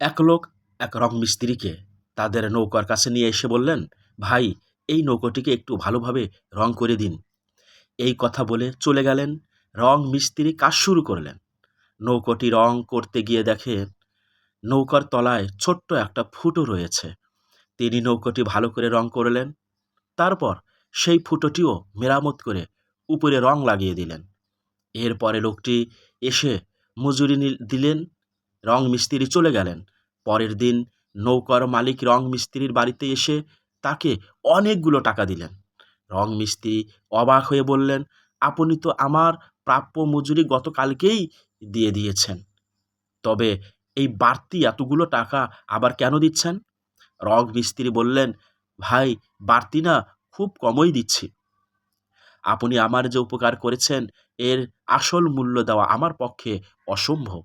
এক লোক এক রং মিস্ত্রিকে তাদের নৌকার কাছে নিয়ে এসে বললেন, ভাই, এই নৌকোটিকে একটু ভালোভাবে রং করে দিন। এই কথা বলে চলে গেলেন। রং মিস্ত্রি কাজ শুরু করলেন। নৌকোটি রং করতে গিয়ে দেখে নৌকার তলায় ছোট্ট একটা ফুটো রয়েছে। তিনি নৌকোটি ভালো করে রং করলেন। তারপর সেই ফুটোটিও মেরামত করে উপরে রং লাগিয়ে দিলেন। এরপরে লোকটি এসে মজুরি দিলেন। রং মিস্ত্রি চলে গেলেন। পরের দিন নৌকার মালিক রং মিস্ত্রির বাড়িতে এসে তাকে অনেকগুলো টাকা দিলেন। রং মিস্ত্রি অবাক হয়ে বললেন, আপনি তো আমার প্রাপ্য মজুরি গতকালকেই দিয়ে দিয়েছেন। তবে এই বাড়তি এতগুলো টাকা আবার কেন দিচ্ছেন? রং মিস্ত্রি বললেন, ভাই, বাড়তি না, খুব কমই দিচ্ছি। আপনি আমার যে উপকার করেছেন, এর আসল মূল্য দেওয়া আমার পক্ষে অসম্ভব।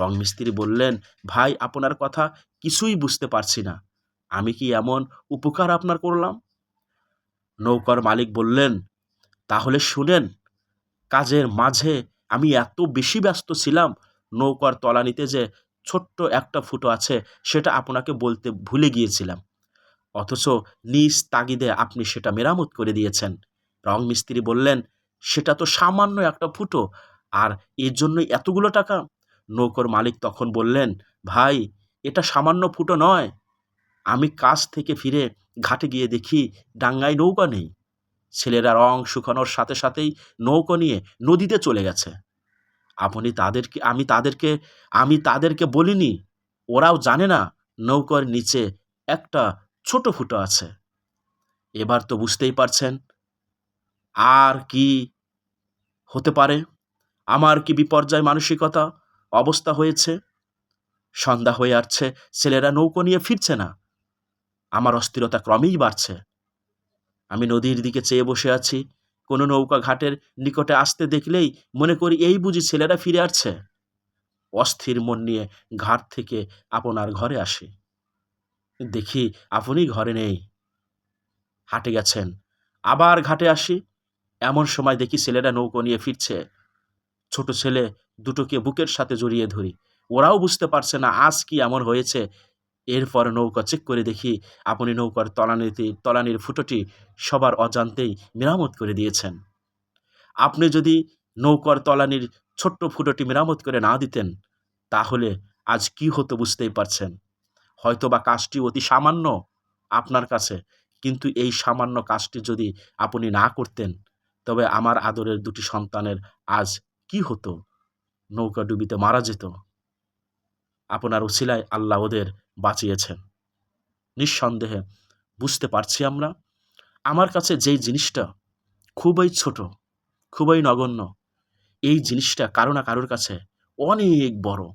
রং মিস্ত্রি বললেন, ভাই, আপনার কথা কিছুই বুঝতে পারছি না। আমি কি এমন উপকার আপনার করলাম? নৌকার মালিক বললেন, তাহলে শুনেন, কাজের মাঝে আমি এত বেশি ব্যস্ত ছিলাম, নৌকার তলানিতে যে ছোট্ট একটা ফুটো আছে, সেটা আপনাকে বলতে ভুলে গিয়েছিলাম। অথচ নিজ তাগিদে আপনি সেটা মেরামত করে দিয়েছেন। রং মিস্ত্রি বললেন, সেটা তো সামান্য একটা ফুটো, আর এর জন্যই এতগুলো টাকা। নৌকোর মালিক তখন বললেন, ভাই, এটা সামান্য ফুটো নয়। আমি কাজ থেকে ফিরে ঘাটে গিয়ে দেখি ডাঙ্গায় নৌকা নেই। ছেলেরা রং শুকানোর সাথে সাথেই নৌকো নিয়ে নদীতে চলে গেছে। আপনি তাদেরকে, আমি তাদেরকে আমি তাদেরকে বলিনি। ওরাও জানে না নৌকার নিচে একটা ছোট ফুটো আছে। এবার তো বুঝতেই পারছেন। আর কি হতে পারে? আমার কি বিপর্যয় মানসিকতা? অবস্থা হয়েছে, সন্ধ্যা হয়ে আসছে, ছেলেরা নৌকো নিয়ে ফিরছে না। আমার অস্থিরতা ক্রমেই বাড়ছে। আমি নদীর দিকে চেয়ে বসে আছি, কোনো নৌকা ঘাটের নিকটে আসতে দেখলেই মনে করি এই বুঝি ছেলেরা ফিরে আসছে। অস্থির মন নিয়ে ঘাট থেকে আপনার ঘরে আসি। দেখি আপনি ঘরে নেই। হাটে গেছেন, আবার ঘাটে আসি। এমন সময় দেখি ছেলেরা নৌকো নিয়ে ফিরছে। ছোট ছেলে দুটোকে বুকের সাথে জড়িয়ে ধরি। ওরাও বুঝতে পারছে না আজ কি এমন হয়েছে। এরপর নৌকা চেক করে দেখি আপনি নৌকার তলানিতে, তলানির ফুটোটি সবার অজান্তেই মেরামত করে দিয়েছেন। আপনি যদি নৌকার তলানির ছোট্ট ফুটোটি মেরামত করে না দিতেন, তাহলে আজ কি হতো বুঝতেই পারছেন। হয়তো বা কাজটি অতি সামান্য আপনার কাছে, কিন্তু এই সামান্য কাজটি যদি আপনি না করতেন, তবে আমার আদরের দুটি সন্তানের আজ কি হতো? নৌকা ডুবিতে মারা যেত। আপনার উছিলায় আল্লাহ ওদের বাঁচিয়েছেন। নিঃসন্দেহে বুঝতে পারছি আমরা, আমার কাছে যেই জিনিসটা খুবই ছোট, খুবই নগণ্য, এই জিনিসটা কারও না কারোর কাছে অনেক বড়।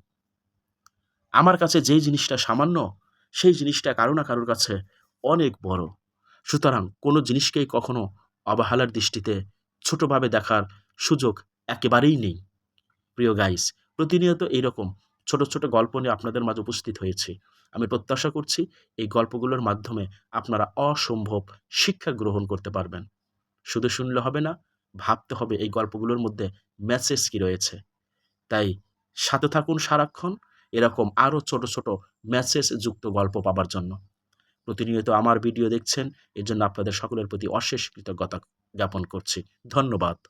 আমার কাছে যেই জিনিসটা সামান্য, সেই জিনিসটা কারও না কারোর কাছে অনেক বড়। সুতরাং কোনো জিনিসকেই কখনো অবহেলার দৃষ্টিতে ছোটোভাবে দেখার সুযোগ একেবারেই নেই। প্রিয় গাইস প্রতিনিয়ত এইরকম ছোট ছোট গল্প নিয়ে আপনাদের মাঝে উপস্থিত হয়েছি। আমি প্রত্যাশা করছি এই গল্পগুলোর মাধ্যমে আপনারা অসম্ভব শিক্ষা গ্রহণ করতে পারবেন। শুধু শুনলে হবে না, ভাবতে হবে এই গল্পগুলোর মধ্যে মেসেজ কি রয়েছে। তাই সাথে থাকুন সারাক্ষণ এরকম আরও ছোট ছোট মেসেজ যুক্ত গল্প পাবার জন্য। প্রতিনিয়ত আমার ভিডিও দেখছেন, এর জন্য আপনাদের সকলের প্রতি অশেষ কৃতজ্ঞতা জ্ঞাপন করছি। ধন্যবাদ।